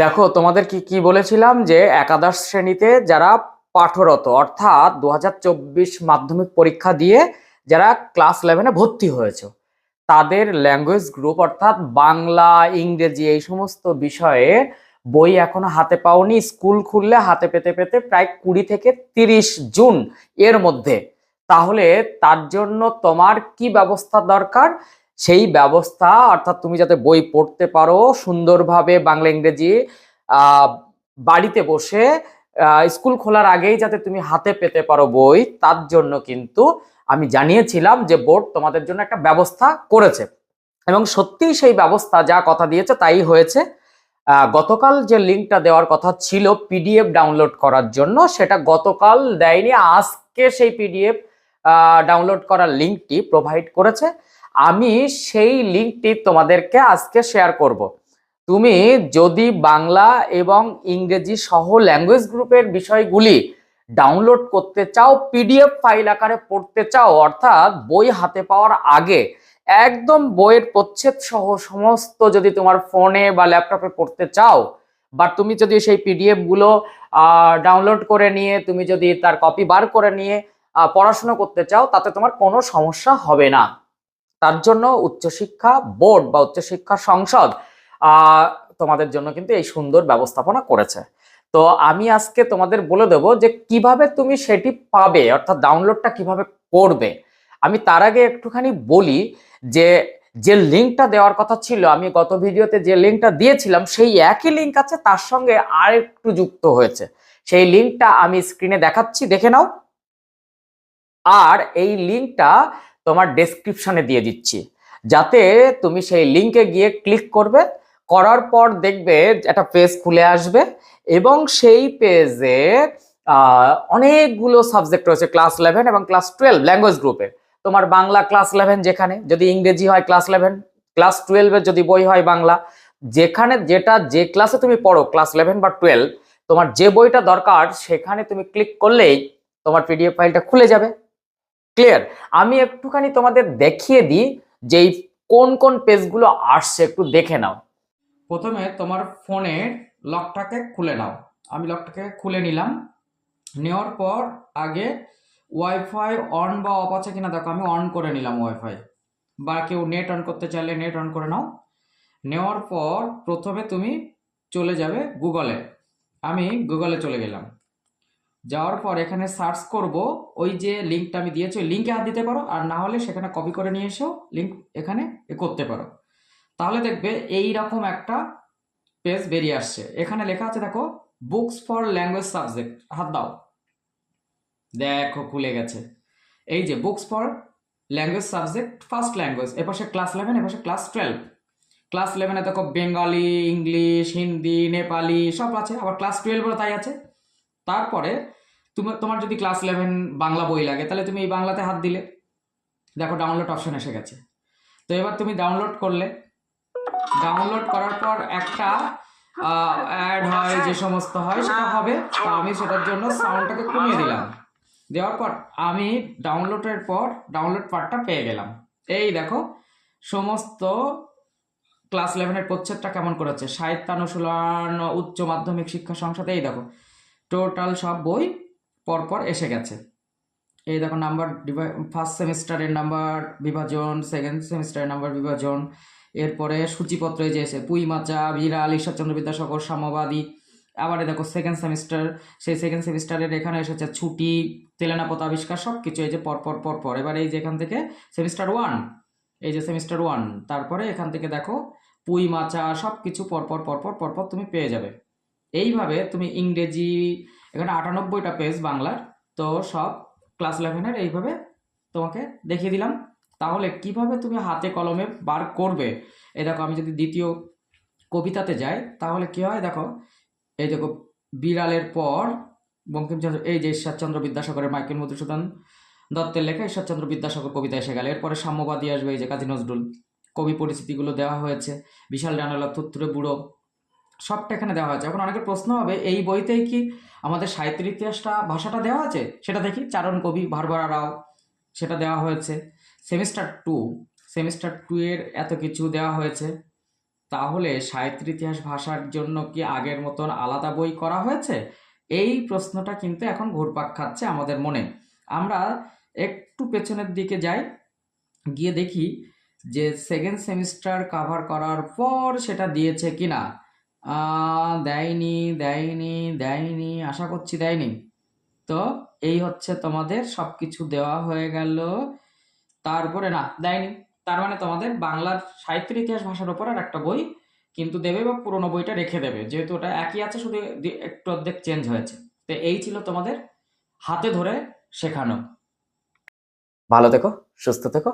দেখো, তোমাদের কি কি বলেছিলাম যে একাদশ শ্রেণীতে যারা পাঠরত, অর্থাৎ দু হাজার চব্বিশ মাধ্যমিক পরীক্ষা দিয়ে যারা ক্লাস ইলেভেনে ভর্তি হয়েছে, তাদের ল্যাঙ্গুয়েজ গ্রুপ অর্থাৎ বাংলা, ইংরেজি এই সমস্ত বিষয়ে বই এখনও হাতে পাওনি, স্কুল খুললে হাতে পেতে পেতে প্রায় কুড়ি থেকে তিরিশ জুন এর মধ্যে। তাহলে তার জন্য তোমার কি ব্যবস্থা দরকার? সেই ব্যবস্থা, অর্থাৎ তুমি যাতে বই পড়তে পারো সুন্দরভাবে বাংলা, ইংরেজি বাড়িতে বসে স্কুল খোলার আগেই যাতে তুমি হাতে পেতে পারো বই, তার জন্য কিন্তু আমি জানিয়েছিলাম যে বোর্ড তোমাদের জন্য একটা ব্যবস্থা করেছে। এবং সত্যিই সেই ব্যবস্থা যা কথা দিয়েছে তাই হয়েছে। গতকাল যে লিঙ্কটা দেওয়ার কথা ছিল পিডিএফ ডাউনলোড করার জন্য, সেটা গতকাল দেয়নি, আজকে সেই পিডিএফ ডাউনলোড করার লিঙ্কটি প্রোভাইড করেছে। আমি সেই লিঙ্কটি তোমাদেরকে আজকে শেয়ার করব। তুমি যদি বাংলা এবং ইংরেজি সহ ল্যাঙ্গুয়েজ গ্রুপের বিষয়গুলি ডাউনলোড করতে চাও পিডিএফ ফাইল আকারে পড়তে চাও, অর্থাৎ বই হাতে পাওয়ার আগে একদম বইয়ের প্রচ্ছেদ সহ সমস্ত যদি তোমার ফোনে বা ল্যাপটপে পড়তে চাও, বা তুমি যদি সেই পিডিএফগুলো ডাউনলোড করে নিয়ে, তুমি যদি তার কপি বার করে নিয়ে পড়াশোনা করতে চাও, তাতে তোমার কোনো সমস্যা হবে না। তার জন্য উচ্চশিক্ষা বোর্ড বা উচ্চশিক্ষা সংসদ তোমাদের জন্য কিন্তু এই সুন্দর ব্যবস্থাপনা করেছে। তো আমি আজকে তোমাদের বলে দেবো যে কীভাবে তুমি সেটি পাবে, অর্থাৎ ডাউনলোডটা কীভাবে করবে। আমি তার আগে একটুখানি বলি যে যে লিঙ্কটা দেওয়ার কথা ছিল, আমি গত ভিডিওতে যে লিঙ্কটা দিয়েছিলাম, সেই একই লিঙ্ক আছে, তার সঙ্গে আর একটু যুক্ত হয়েছে। সেই লিঙ্কটা আমি স্ক্রিনে দেখাচ্ছি, দেখে নাও। আর এই লিঙ্কটা তোমার ডেসক্রিপশনে দিয়ে দিচ্ছি। যাতে তুমি সেই লিঙ্কে গিয়ে ক্লিক করবে, করার পর দেখবে একটা পেজ খুলে আসবে এবং সেই পেজে অনেকগুলো সাবজেক্ট রয়েছে ক্লাস ইলেভেন এবং ক্লাস টুয়েলভ ল্যাঙ্গুয়েজ গ্রুপে তোমার বাংলা ক্লাস ইলেভেন যেখানে, যদি ইংরেজি হয় ক্লাস ইলেভেন ক্লাস টুয়েলভের যদি বই হয় বাংলা, যেখানে যেটা যে ক্লাসে তুমি পড়ো ক্লাস ইলেভেন বা টুয়েলভ তোমার যে বইটা দরকার, সেখানে তুমি ক্লিক করলেই তোমার পিডিএফ ফাইলটা খুলে যাবে। ক্লিয়ার আমি একটুখানি তোমাদের দেখিয়ে দিই যে কোন কোন পেজগুলো আসছে, একটু দেখে নাও। প্রথমে তোমার ফোনের লকটাকে খুলে নাও। আমি লকটাকে খুলে নিলাম। নেওয়ার পর আগে ওয়াইফাই অন বা অফ আছে কিনা দেখো, আমি অন করে নিলাম ওয়াইফাই বা কেউ নেট অন করতে চাইলে নেট অন করে নাও। নেওয়ার পর প্রথমে তুমি চলে যাবে গুগলে আমি গুগলে চলে গেলাম। যাওয়ার পর এখানে সার্চ করব, ওই যে লিঙ্কটা আমি দিয়েছি, ওই লিঙ্কে হাত দিতে পারো, আর না হলে সেখানে কপি করে নিয়ে এসেও লিঙ্ক এখানে করতে পারো। তাহলে দেখবে এই রকম একটা পেজ বেরিয়ে আসছে। এখানে লেখা আছে, দেখো বুকস ফর ল্যাঙ্গুয়েজ সাবজেক্ট হাত দাও। দেখো, খুলে গেছে। এই যে books for language subject first language এপাশে ক্লাস ইলেভেন এপাশে ক্লাস টুয়েলভ ক্লাস ইলেভেনে দেখো বেঙ্গলি ইংলিশ হিন্দি নেপালি সব আছে, আবার ক্লাস টুয়েলভেরও তাই আছে। তারপরে তুমি, তোমার যদি ক্লাস ইলেভেন বাংলা বই লাগে, তাহলে তুমি এই বাংলাতে হাত দিলে। দেখো ডাউনলোড অপশন এসে গেছে। তো এবার তুমি ডাউনলোড করলে। ডাউনলোড করার পর একটা অ্যাড হয়, যে সমস্ত হয়, সেটা হবে। তো আমি সেটার জন্য সাউন্ডটাকে কমিয়ে দিলাম। দেওয়ার পর আমি ডাউনলোডের পর ডাউনলোড পার্টটা পেয়ে গেলাম। এই দেখো, সমস্ত ক্লাস ইলেভেনের প্রচ্ছেদটা কেমন করেছে? সাহিত্যানুশীলন, উচ্চ মাধ্যমিক শিক্ষা সংসদে, এই দেখো। টোটাল সব বই পরপর এসে গেছে। এই দেখো নাম্বার ফার্স্ট সেমিস্টারের নাম্বার বিভাজন সেকেন্ড সেমিস্টারের নাম্বার বিভাজন, এরপরে সূচিপত্রে যে এসে পুই মাচা, বিড়াল, ঈশ্বরচন্দ্র বিদ্যাসাগর, সাম্যবাদী, আবার এই দেখো সেকেন্ড সেমিস্টার সেই সেকেন্ড সেমিস্টারের এখানে এসেছে ছুটি, তেলেনাপত আবিষ্কার সব কিছু এই যে পরপর পরপর। এবার এই যে এখান থেকে সেমিস্টার ওয়ান এই যে সেমিস্টার ওয়ান তারপরে এখান থেকে দেখো পুই মাচা সব কিছু পরপর পরপর পরপর তুমি পেয়ে যাবে। এইভাবে তুমি ইংরেজি এখানে আটানব্বইটা পেজ বাংলার। তো সব ক্লাস ইলেভেনের এইভাবে তোমাকে দেখিয়ে দিলাম। তাহলে কীভাবে তুমি হাতে কলমে বার করবে? এই দেখো, আমি যদি দ্বিতীয় কবিতাতে যাই, তাহলে কি হয় দেখো, এই দেখো, বিড়ালের পর বঙ্কিমচন্দ্র, এই যে ঈশ্বরচন্দ্র বিদ্যাসাগরের, মাইকেল মধুসূদন দত্তের লেখা ঈশ্বরচন্দ্র বিদ্যাসাগর কবিতা এসে গেল। এরপরে সাম্যবাদী আসবে এই যে কাজী নজরুল। কবি পরিস্থিতিগুলো দেওয়া হয়েছে। বিশাল ডানালা থুত্তুরে বুড়ো সবটা এখানে দেওয়া হয়েছে। এখন অনেকের প্রশ্ন হবে, এই বইতেই কি আমাদের সাহিত্যের ইতিহাসটা, ভাষাটা দেওয়া আছে? সেটা দেখি। চারণ কবি ভারবারা রাও, সেটা দেওয়া হয়েছে। সেমিস্টার টু সেমিস্টার টু এর এত কিছু দেওয়া হয়েছে। তাহলে সাহিত্য ইতিহাস ভাষার জন্য কি আগের মতন আলাদা বই করা হয়েছে? এই প্রশ্নটা কিন্তু এখন ঘুরপাক খাচ্ছে আমাদের মনে। আমরা একটু পেছনের দিকে যাই, গিয়ে দেখি যে সেকেন্ড সেমিস্টার কাভার করার পর সেটা দিয়েছে কিনা। দেয়নি দেয়নি দেয়নি, আশা করছি দেয়নি। তো এই হচ্ছে তোমাদের সব কিছু দেওয়া হয়ে গেল। তারপরে না, দেয়নি। তার মানে তোমাদের বাংলার সাহিত্যের ইতিহাস ভাষার ওপর আর একটা বই কিন্তু দেবে বা পুরোনো বইটা রেখে দেবে। যেহেতু ওটা একই আছে, শুধু একটু অর্ধেক চেঞ্জ হয়েছে। তো এই ছিল তোমাদের হাতে ধরে শেখানো। ভালো থেকো, সুস্থ থেকো।